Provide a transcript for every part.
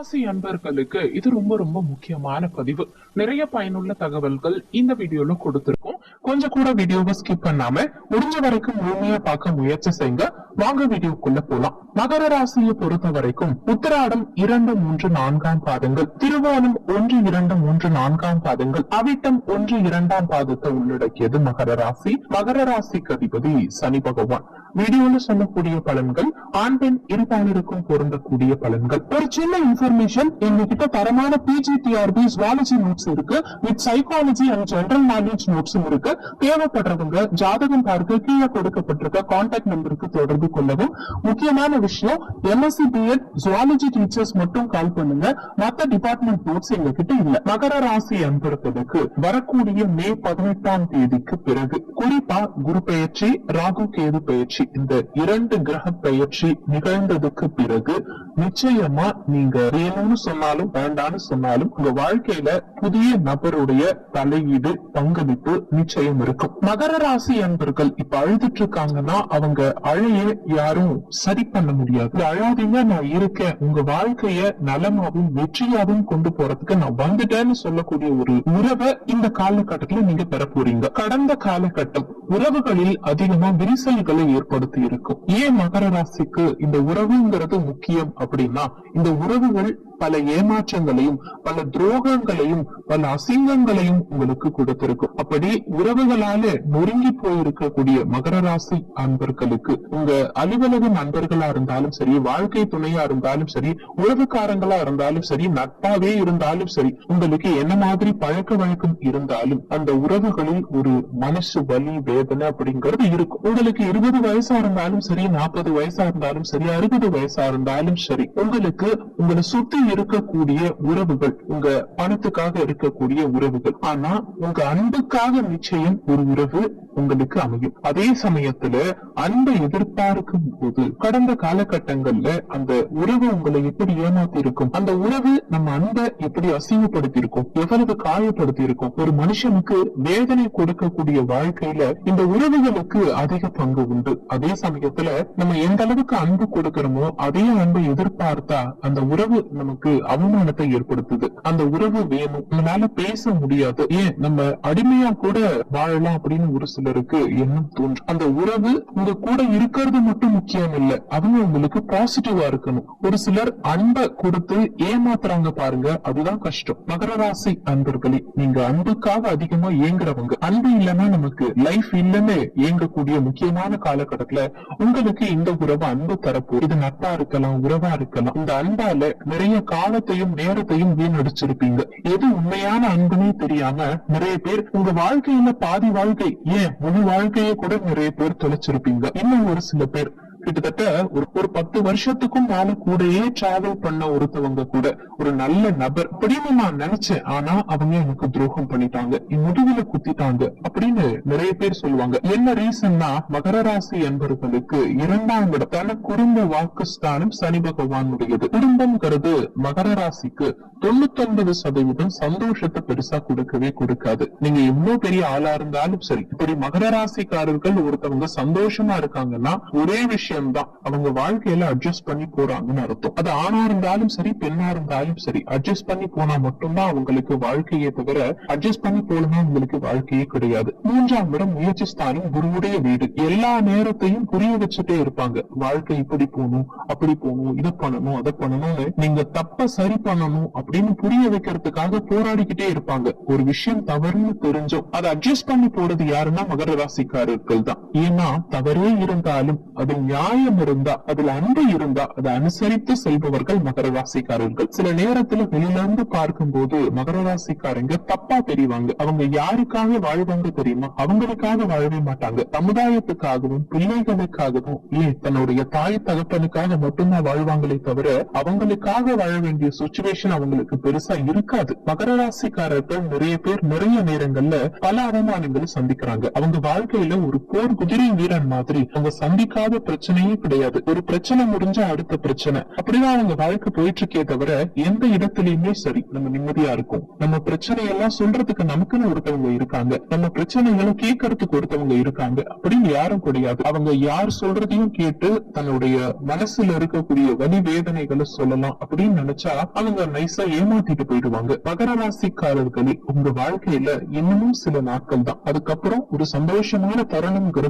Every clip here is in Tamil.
ராசி அன்பர்களுக்கு இது ரொம்ப ரொம்ப முக்கியமான பதிவு. நிறைய பயனுள்ள தகவல்கள் இந்த வீடியோல கொடுத்திருக்கோம். கொஞ்சம் கூட வீடியோவை ஸ்கிப் பண்ணாம முடிஞ்ச வரைக்கும் முழுமையா பார்க்க முயற்சி செய்யுங்க வாங்க வீடியோக்குள்ள போலாம். மகர ராசியை பொறுத்த வரைக்கும் உத்திராடம் இரண்டு மூன்று நான்காம் பாதங்கள் திருவோணம் ஒன்று இரண்டு மூன்று நான்காம் பாதங்கள் அவிட்டம் ஒன்று இரண்டாம் பாதத்தை உள்ளடக்கியது மகர ராசி. மகர ராசிக்கு அதிபதி சனி பகவான். வீடியோல சொல்லக்கூடிய பலன்கள் ஆண் பெண் இருபாலருக்கும் பொருந்தக்கூடிய பலன்கள். ஒரு சின்ன இன்ஃபர்மேஷன் எங்ககிட்ட தரமான பிஜிடிஆர்பி ஜுவாலஜி நோட்ஸ் இருக்கு. With psychology and general knowledge நோட்ஸும் இருக்கு. தேவைப்படுறவங்க ஜாதகம் பார்க்க கீழே கொடுக்கப்பட்டிருக்க கான்டாக்ட் நம்பருக்கு தொடர்பு கொள்ளவும் முக்கியமான விஷயம் எம்எஸ்சி பிஎட் ஜுவாலஜி டீச்சர்ஸ் மட்டும் கால் பண்ணுங்க. மத்த டிபார்ட்மெண்ட் நோட்ஸ் எங்க கிட்ட இல்ல. மகர ராசி அன்பர்களுக்கு வரக்கூடிய மே பதினெட்டாம் தேதிக்கு பிறகு குறிப்பா குரு பெயர்ச்சி ராகு கேது பெயர்ச்சி இந்த இரண்டு கிரக பெயர்ச்சி நிகழ்ந்ததுக்கு பிறகு நிச்சயமா நீங்க வேணும்னு சொன்னாலும் வேண்டாம்னு சொன்னாலும் உங்க வாழ்க்கையில புதிய நபருடைய தலையீடு பங்களிப்பு நிச்சயம் இருக்கும். மகர ராசி அன்பர்கள் இப்ப அழுதுட்டு இருக்காங்கன்னா அவங்க அழைய யாரும் சரி பண்ண முடியாது. அழாதீங்க நான் இருக்கேன். உங்க வாழ்க்கைய நலமாவும் வெற்றியாவும் கொண்டு போறதுக்கு நான் வந்துட்டேன்னு சொல்லக்கூடிய ஒரு உறவை இந்த காலகட்டத்துல நீங்க பெற போறீங்க கடந்த காலகட்டம் உறவுகளில் அதிகமா விரிசல்களை ஏற்படுத்தி இருக்கும். ஏன் மகர ராசிக்கு இந்த உறவுங்கிறது முக்கியம் அப்படின்னா இந்த உறவுகள் பல ஏமாற்றங்களையும் பல துரோகங்களையும் பல அசிங்கங்களையும் உங்களுக்கு கொடுத்திருக்கும். அப்படி உறவுகளால நொறுங்கி போயிருக்கக்கூடிய மகர ராசி அன்பர்களுக்கு உங்க அலுவலக நண்பர்களா இருந்தாலும் சரி வாழ்க்கை துணையா இருந்தாலும் சரி உறவுக்காரங்களா இருந்தாலும் சரி நட்பாவே இருந்தாலும் சரி உங்களுக்கு என்ன மாதிரி பழக்க வழக்கம் இருந்தாலும் அந்த உறவுகளில் ஒரு மனசு வலி வேதனை அப்படிங்கிறது இருக்கும். உங்களுக்கு இருபது வயசா இருந்தாலும் சரி நாற்பது வயசா இருந்தாலும் சரி அறுபது வயசா இருந்தாலும் சரி உங்களுக்கு உங்களை சுத்தி இருக்கக்கூடிய உறவுகள் உங்க பணத்துக்காக இருக்கக்கூடிய உறவுகள். ஆனா உங்க அன்புக்காக நிச்சயம் ஒரு உறவு உங்களுக்கு அமையும். அதே சமயத்துல அன்பை எதிர்பார்க்கும் போது கடந்த காலகட்டங்கள்ல அந்த உறவு உங்களை எப்படி ஏமாத்தி இருக்கும் அந்த உறவு நம்ம அன்பை எப்படி அசிங்கப்படுத்தி இருக்கும் எவ்வளவு காயப்படுத்தி இருக்கும் ஒரு மனுஷனுக்கு வேதனை கொடுக்கக்கூடிய வாழ்க்கையில இந்த உறவுகளுக்கு அதிக பங்கு உண்டு. அதே சமயத்துல நம்ம எந்த அளவுக்கு அன்பு கொடுக்கிறோமோ அதே அன்பை எதிர்பார்த்தா அந்த உறவு நமக்கு அவமானத்தை ஏற்படுத்துது. அந்த உறவு வேணும். நம்மளால பேச முடியாது. ஏன்? நம்ம அடிமையா கூட வாழலாம் அப்படின்னு ஒரு சிலருக்கு எண்ணம் தோன்றும். அந்த உறவு உங்க கூட இருக்கிறது மட்டும் முக்கியம் இல்ல. அவங்க உங்களுக்கு பாசிட்டிவா இருக்கணும். ஒரு சிலர் அன்பை கொடுத்து ஏமாத்துறாங்க பாருங்க. அதுதான் கஷ்டம். மகர ராசி அன்பர்களே நீங்க அன்புக்காக அதிகமா ஏங்குறவங்க அன்பு இல்லைன்னா நமக்கு லைஃப் இல்லைன்னு இயங்கக்கூடிய முக்கியமான காலகட்டத்துல உங்களுக்கு இந்த உறவு அன்பு தரப்போ இது நட்பா இருக்கலாம் உறவா இருக்கலாம். இந்த அன்பால நிறைய காலத்தையும் நேரத்தையும் வீணடிச்சிருப்பீங்க. எது உண்மையான அன்புனே தெரியாம நிறைய பேர் உங்க வாழ்க்கையில பாதி வாழ்க்கை ஏன் முழு வாழ்க்கையை கூட நிறைய பேர் தொலைச்சிருப்பீங்க. இன்னும் ஒரு சில பேர் கிட்டத்தட்ட ஒரு ஒரு பத்து வருஷத்துக்கும் மேல கூடயே டிராவல் பண்ண ஒருத்தவங்க கூட ஒரு நல்ல நபர் அப்படின்னு நான் நினைச்சேன். ஆனா அவங்க எனக்கு துரோகம் பண்ணிட்டாங்க. முதுகுல குத்திட்டாங்க அப்படின்னு நிறைய பேர் சொல்லுவாங்க. என்ன ரீசன்னா மகர ராசி என்பவர்களுக்கு இரண்டாம் இடத்தான குடும்ப வாக்குஸ்தானம் சனி பகவானுடையது. குடும்பம்ங்கிறது மகர ராசிக்கு தொண்ணூத்தி ஒன்பது சதவீதம் சந்தோஷத்தை பெருசா கொடுக்கவே கொடுக்காது. நீங்க எவ்வளவு பெரிய ஆளா இருந்தாலும் சரி இப்படி மகர ராசிக்காரர்கள் ஒருத்தவங்க சந்தோஷமா இருக்காங்கன்னா ஒரே விஷயம் விஷயம்தான் அவங்க வாழ்க்கையில அட்ஜஸ்ட் பண்ணி போறாங்கன்னு அர்த்தம். அது ஆணா இருந்தாலும் சரி பெண்ணா இருந்தாலும் சரி அட்ஜஸ்ட் பண்ணி போனா மட்டும்தான் அவங்களுக்கு வாழ்க்கையே தவிர அட்ஜஸ்ட் பண்ணி போலனா உங்களுக்கு வாழ்க்கையே கிடையாது. மூன்றாம் இடம் முயற்சி ஸ்தானம் குருவுடைய வீடு. எல்லா நேரத்தையும் புரிய வச்சுட்டே இருப்பாங்க. வாழ்க்கை இப்படி போகணும் அப்படி போகணும் இதை பண்ணணும் அதை பண்ணணும்னு நீங்க தப்ப சரி பண்ணணும் அப்படின்னு புரிய வைக்கிறதுக்காக போராடிக்கிட்டே இருப்பாங்க. ஒரு விஷயம் தவறுன்னு தெரிஞ்சோம் அதை அட்ஜஸ்ட் பண்ணி போறது யாருன்னா மகர ராசிக்காரர்கள் தான். ஏன்னா தவறே இருந்தாலும் அது நியாயம் இருந்தா அதுல அன்பு இருந்தா அதை அனுசரித்து செல்பவர்கள் மகர ராசிக்காரர்கள் சில நேரத்துல வெளியில இருந்து பார்க்கும்போது மகர ராசிக்காரங்க தப்பா தெரிவாங்க. அவங்க யாருக்காக வாழ்வாங்க தெரியுமா? அவங்களுக்காக வாழவே மாட்டாங்க. சமுதாயத்துக்காகவும் பிள்ளைகளுக்காகவும் ஏன் தன்னுடைய தாய் தகப்பனுக்காக மட்டும்தான் வாழ்வாங்களே தவிர அவங்களுக்காக வாழ வேண்டிய சுச்சுவேஷன் அவங்களுக்கு பெருசா இருக்காது. மகர ராசிக்காரர்கள் நிறைய பேர் நிறைய நேரங்கள்ல பல அவமானங்களை சந்திக்கிறாங்க. அவங்க வாழ்க்கையில ஒரு போர் குதிரை வீரன் மாதிரி அவங்க சந்திக்காத பிரச்சனையே கிடையாது. ஒரு பிரச்சனை முடிஞ்ச அடுத்த பிரச்சனை. அப்படிதான் அவங்க வாழ்க்கை போயிட்டு இருக்கே தவிர எந்த இடத்துலயுமே சரி நம்ம நிம்மதியா இருக்கும். நம்ம பிரச்சனை எல்லாம் சொல்றதுக்கு நமக்குன்னு ஒருத்தவங்க இருக்காங்க. நம்ம பிரச்சனைகளை கேட்கறதுக்கு ஒருத்தவங்க இருக்காங்க. அப்படின்னு யாரும் கிடையாது. அவங்க யார் சொல்றதையும் கேட்டு தன்னுடைய மனசுல இருக்கக்கூடிய வலி வேதனைகளை சொல்லலாம் அப்படின்னு நினைச்சா அவங்க நைஸா ஏமாத்திட்டு போயிடுவாங்க. மகர ராசிக்காரர்களே உங்க வாழ்க்கையில இன்னமும் சில நாட்கள் தான் அதுக்கப்புறம் ஒரு சந்தோஷமான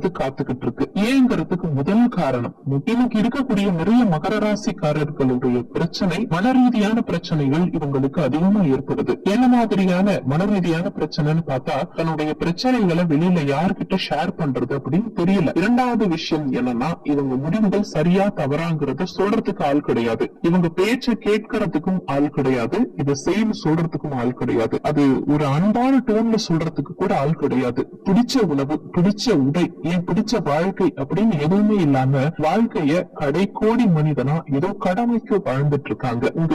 தருணம்ங்கிறது காத்துக்கிட்டு இருக்கு ஏங்கிறதுக்கு முதல் காரணம் இன்னைக்கு இருக்கக்கூடிய நிறைய மகர ராசிக்காரர்களுடைய பிரச்சனை மன ரீதியான பிரச்சனைகள் இவங்களுக்கு அதிகமா ஏற்படுது. என்ன மாதிரியான மன ரீதியான பிரச்சனைன்னு பார்த்தா தன்னுடைய பிரச்சனைகளை வெளியில யார்கிட்ட ஷேர் பண்றது அப்படின்னு தெரியல. இரண்டாவது விஷயம் என்னன்னா இவங்க முடிவுகள் சரியா தவறாங்கிறத சொல்றதுக்கு ஆள் கிடையாது. இவங்க பேச்ச கேட்கறதுக்கும் ஆள் கிடையாது. இதை செய்து சொல்றதுக்கும் ஆள் கிடையாது. அது ஒரு அன்பான டோன்ல சொல்றதுக்கு கூட ஆள் கிடையாது. பிடிச்ச உணவு பிடிச்ச உடை என் பிடிச்ச வாழ்க்கை அப்படின்னு எதுவுமே இல்லாம வாழ்க்கைய கடைக்கோடி மனிதனா ஏதோ கடமைக்கு வாழ்ந்துட்டு இருக்காங்க உங்க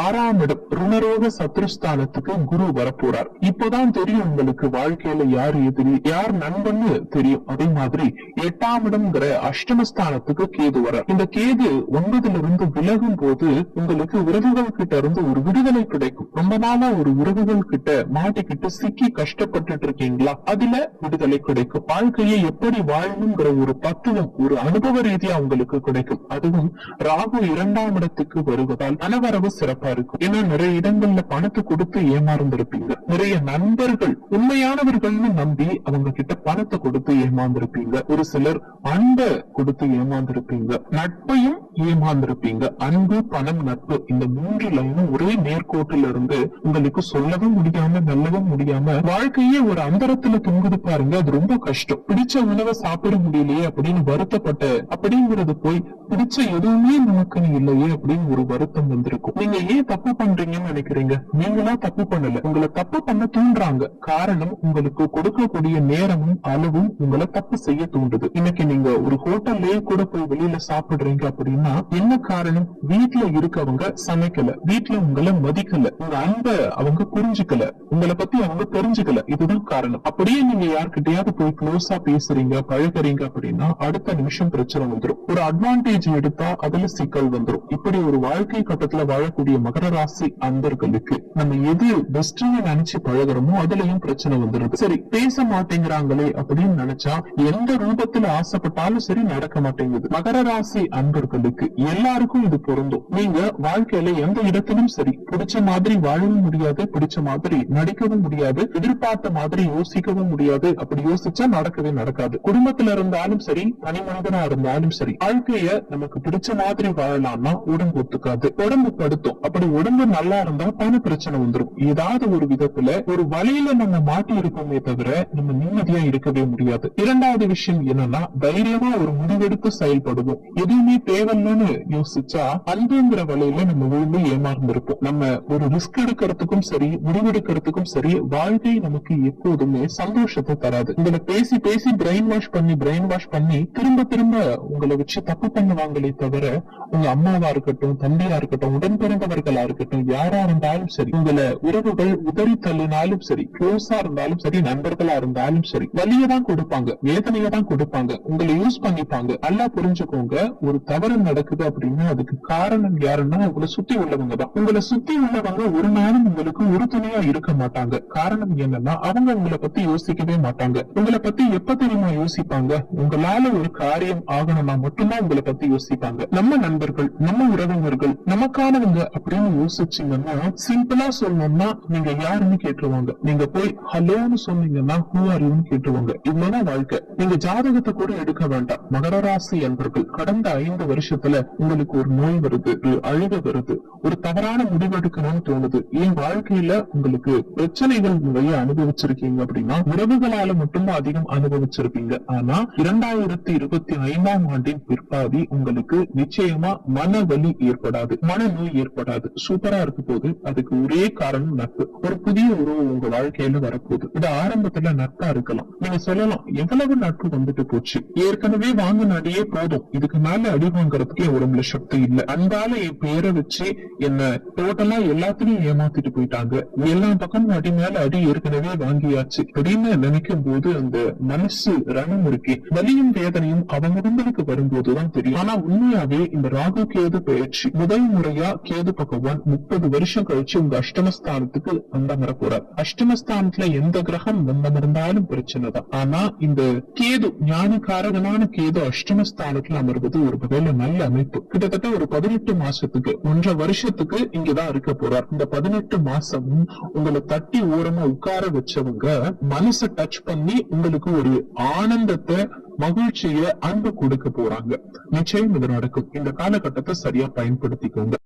ஆறாம் இடம் ருணரோக சத்ருஸ்தானத்துக்கு குரு வரப்போறார். இப்போதான் தெரியும் உங்களுக்கு வாழ்க்கையில யார் எதிரி யார் நண்பன்னு தெரியும். அதே மாதிரி எட்டாம் இடம்ங்கிற அஷ்டமஸ்தானத்துக்கு கேது வர இந்த கேது ஒன்பதுல இருந்து விலகும் போது உங்களுக்கு உறவுகள் கிட்ட இருந்து ஒரு விடுதலை கிடைக்கும். ரொம்ப நாளா ஒரு உறவுகள் கிட்ட மாட்டிக்கிட்டு சிக்கி கஷ்டப்பட்டுட்டு இருக்கீங்களா? அதுல விடுதலை கிடைக்கும். வாழ்க்கையை எப்படி வாழணுங்கிற ஒரு தத்துவம் ஒரு அனுபவ ரீதியா அவங்களுக்கு கிடைக்கும். அதுவும் ராகு இரண்டாம் இடத்துக்கு வருவதால் பணவரவு சிறப்பா இருக்கும். ஏன்னா நிறைய இடங்கள்ல பணத்தை கொடுத்து ஏமாறந்திருப்பீங்க நிறைய நண்பர்கள் உண்மையானவர்கள்னு நம்பி அவங்க கிட்ட பணத்தை கொடுத்து ஏமாந்திருப்பீங்க. ஒரு சிலர் அன்பை கொடுத்து ஏமாந்திருப்பீங்க. நட்பையும் ஏமாந்திருப்பீங்க. அன்பு பணம் நட்பு இந்த மூன்று லைனும் ஒரே நேர்கோட்டில் இருந்து உங்களுக்கு சொல்லவும் முடியாம நல்லவும் முடியாம வாழ்க்கையே ஒரு அந்தரத்துல தொங்குது பாருங்க. அது ரொம்ப கஷ்டம். பிடிச்ச உணவை சாப்பிட முடியலையே அப்படின்னு வருத்தப்பட்ட அப்படிங்கிறது போய் பிடிச்ச எதுவுமே நமக்குன்னு இல்லையே அப்படின்னு ஒரு வருத்தம் வந்திருக்கும். நீங்க ஏன் தப்பு பண்றீங்கன்னு நினைக்கிறீங்க? நீங்களா தப்பு பண்ணல. உங்களை தப்பு பண்ண தூண்டுறாங்க. காரணம் உங்களுக்கு கொடுக்கக்கூடிய நேரமும் அளவும் உங்களை தப்பு செய்ய தூண்டுது. இன்னைக்கு நீங்க ஒரு ஹோட்டல்லே கூட போய் வெளியில சாப்பிடுறீங்க அப்படின்னு என்ன காரணம் வீட்டுல இருக்கவங்க சமைக்கல வீட்டுல உங்களை மதிக்கல உங்க அன்ப அவங்க புரிஞ்சுக்கல உங்களை பத்தி அவங்க தெரிஞ்சுக்கல இதுதான் காரணம். அப்படியே நீங்க யார்கிட்டயாவது போய் க்ளோஸா பேசுறீங்க பழகுறீங்க அப்படின்னா அடுத்த நிமிஷம் பிரச்சனை வந்துரும். ஒரு அட்வான்டேஜ் எடுத்தா அதுல சிக்கல் வந்துரும். இப்படி ஒரு வாழ்க்கை கட்டத்துல வாழக்கூடிய மகர ராசி அன்பர்களுக்கு நம்ம எது பெஸ்ட்னு நினைச்சு பழகுறோமோ அதுலயும் பிரச்சனை வந்துருது. சரி பேச மாட்டேங்கிறாங்களே அப்படின்னு நினைச்சா எந்த ரூபத்துல ஆசைப்பட்டாலும் சரி நடக்க மாட்டேங்குது. மகர ராசி அன்பர்களுக்கு எல்லாருக்கும் இது பொருந்தும். நீங்க வாழ்க்கையில எந்த இடத்திலும் சரி பிடிச்ச மாதிரி வாழவும் முடியாது பிடிச்ச மாதிரி நடிக்கவும் முடியாது எதிர்பார்த்த மாதிரி யோசிக்கவும் முடியாது. அப்படி யோசிச்சா நடக்கவே நடக்காது. குடும்பத்துல இருந்தாலும் சரி தனி மனிதனா இருந்தாலும் சரி வாழ்க்கைய நமக்கு பிடிச்ச மாதிரி வாழலாம்னா உடம்பு ஒத்துக்காது. உடம்பு படுத்தும். அப்படி உடம்பு நல்லா இருந்தா பண பிரச்சனை வந்துரும். ஏதாவது ஒரு விதத்துல ஒரு வழியில நம்ம மாட்டி இருக்கோமே தவிர நம்ம நிம்மதியா இருக்கவே முடியாது. இரண்டாவது விஷயம் என்னன்னா தைரியமா ஒரு முடிவெடுத்து செயல்படுவோம் எதுவுமே தேவையில்லைன்னு யோசிச்சா அன்புங்கிற வழியில நம்ம விழுந்து ஏமாந்துருப்போம் நம்ம ஒரு ரிஸ்க் எடுக்கிறதுக்கும் சரி முடிவெடுக்கிறதுக்கும் சரி வாழ்க்கை நமக்கு எப்போதுமே சந்தோஷத்தை தராது. உங்களை பேசி பேசி பிரெயின் வாஷ் பண்ணி பிரெயின் வாஷ் பண்ணி திரும்ப திரும்ப உங்களை வச்சு தப்பு பண்ணுவாங்களே தவிர உங்க அம்மாவா இருக்கட்டும் தம்பியா இருக்கட்டும் உடன் பிறந்தவர்களா இருக்கட்டும் யாரா இருந்தாலும் சரி உங்களை உறவுகள் உதறி தள்ளினாலும் சரி க்ளோஸா இருந்தாலும் சரி நண்பர்களா இருந்தாலும் சரி வலியை தான் கொடுப்பாங்க வேதனையை தான் கொடுப்பாங்க உங்களை யூஸ் பண்ணிப்பாங்க. நல்லா புரிஞ்சுக்கோங்க ஒரு தவறு நடக்குது அப்படின்னா அதுக்கு காரணம் யாருன்னா உங்களை சுத்தி உள்ளவங்க தான். உங்களை சுத்தி உள்ளவங்க ஒரு நேரம் உங்களுக்கு உறுதுணையா இருக்க மாட்டாங்க. காரணம் என்னன்னா அவங்க உங்களை பத்தி யோசிக்கவே மாட்டாங்க. உங்களை பத்தி எப்ப தெரியுமா யோசிப்பாங்க? உங்களால ஒரு காரியம் ஆகணும்னா மட்டும்தான் உங்களை பத்தி யோசிப்பாங்க. நம்ம நண்பர்கள் நம்ம உறவினர்கள் நமக்கானவங்க அப்படின்னு யோசிச்சீங்கன்னா சிம்பிளா சொல்லணும்னா நீங்க யாருன்னு கேட்டுருவாங்க. நீங்க போய் ஹலோன்னு சொன்னீங்கன்னா ஹூ ஆர் யூன்னு கேட்டுருவாங்க. இவ்வளவுதான் வாழ்க்கை. நீங்க ஜாதகத்தை கூட எடுக்க வேண்டாம். மகர ராசி என்பர்கள் கடந்த ஐந்து வருஷம் வருஷத்துல உங்களுக்கு ஒரு நோய் வருது ஒரு அழுக வருது ஒரு தவறான முடிவெடுக்கணும்னு தோணுது. என் வாழ்க்கையில உங்களுக்கு பிரச்சனைகள் நிறைய அனுபவிச்சிருக்கீங்க அப்படின்னா உறவுகளால மட்டும்தான் அதிகம் அனுபவிச்சிருப்பீங்க. ஆனா இரண்டாயிரத்தி இருபத்தி ஐந்தாம் ஆண்டின் பிற்பாதி உங்களுக்கு நிச்சயமா மன வலி ஏற்படாது மனநோய் ஏற்படாது. சூப்பரா இருக்க போது அதுக்கு ஒரே காரணம் நட்பு. ஒரு புதிய உறவு உங்க வாழ்க்கையில வரப்போகுது. இது ஆரம்பத்துல நட்பா இருக்கலாம். நீங்க சொல்லலாம் எவ்வளவு நட்பு வந்துட்டு போச்சு? ஏற்கனவே வாங்கின அடியே போதும். இதுக்கு மேல அடி வாங்குறது தாங்கிறதுக்கு என் உடம்புல சக்தி இல்ல. அன்பால என் பேரை வச்சு என்ன டோட்டலா எல்லாத்துலயும் ஏமாத்திட்டு போயிட்டாங்க. எல்லா பக்கமும் அடி மேல அடி ஏற்கனவே வாங்கியாச்சு. அப்படின்னு நினைக்கும் போது அந்த மனசு ரணம் இருக்கு. வலியும் வேதனையும் அவங்க உடம்புக்கு வரும்போதுதான் தெரியும். ஆனா உண்மையாவே இந்த ராகு கேது பயிற்சி முதல் முறையா கேது பகவான் முப்பது வருஷம் கழிச்சு உங்க அஷ்டமஸ்தானத்துக்கு வந்தமர போறார் அஷ்டமஸ்தானத்துல எந்த கிரகம் வந்தமர்ந்தாலும் பிரச்சனை தான். ஆனா இந்த கேது ஞானகாரகனான கேது அஷ்டமஸ்தானத்துல அமர்வது ஒரு வகையில நல்ல அமைப்பு. கிட்டத்தட்ட ஒரு பதினெட்டு மாசத்துக்கு ஒன்றரை வருஷத்துக்கு இங்கதான் இருக்க போறார். இந்த பதினெட்டு மாசம் உங்களை தட்டி ஓரமா உட்கார வச்சவங்க மனசை டச் பண்ணி உங்களுக்கு ஒரு ஆனந்தத்தை மகிழ்ச்சிய அன்பு கொடுக்க போறாங்க. நிச்சயம் இது நடக்கும். இந்த காலகட்டத்தை சரியா பயன்படுத்திக்கோங்க.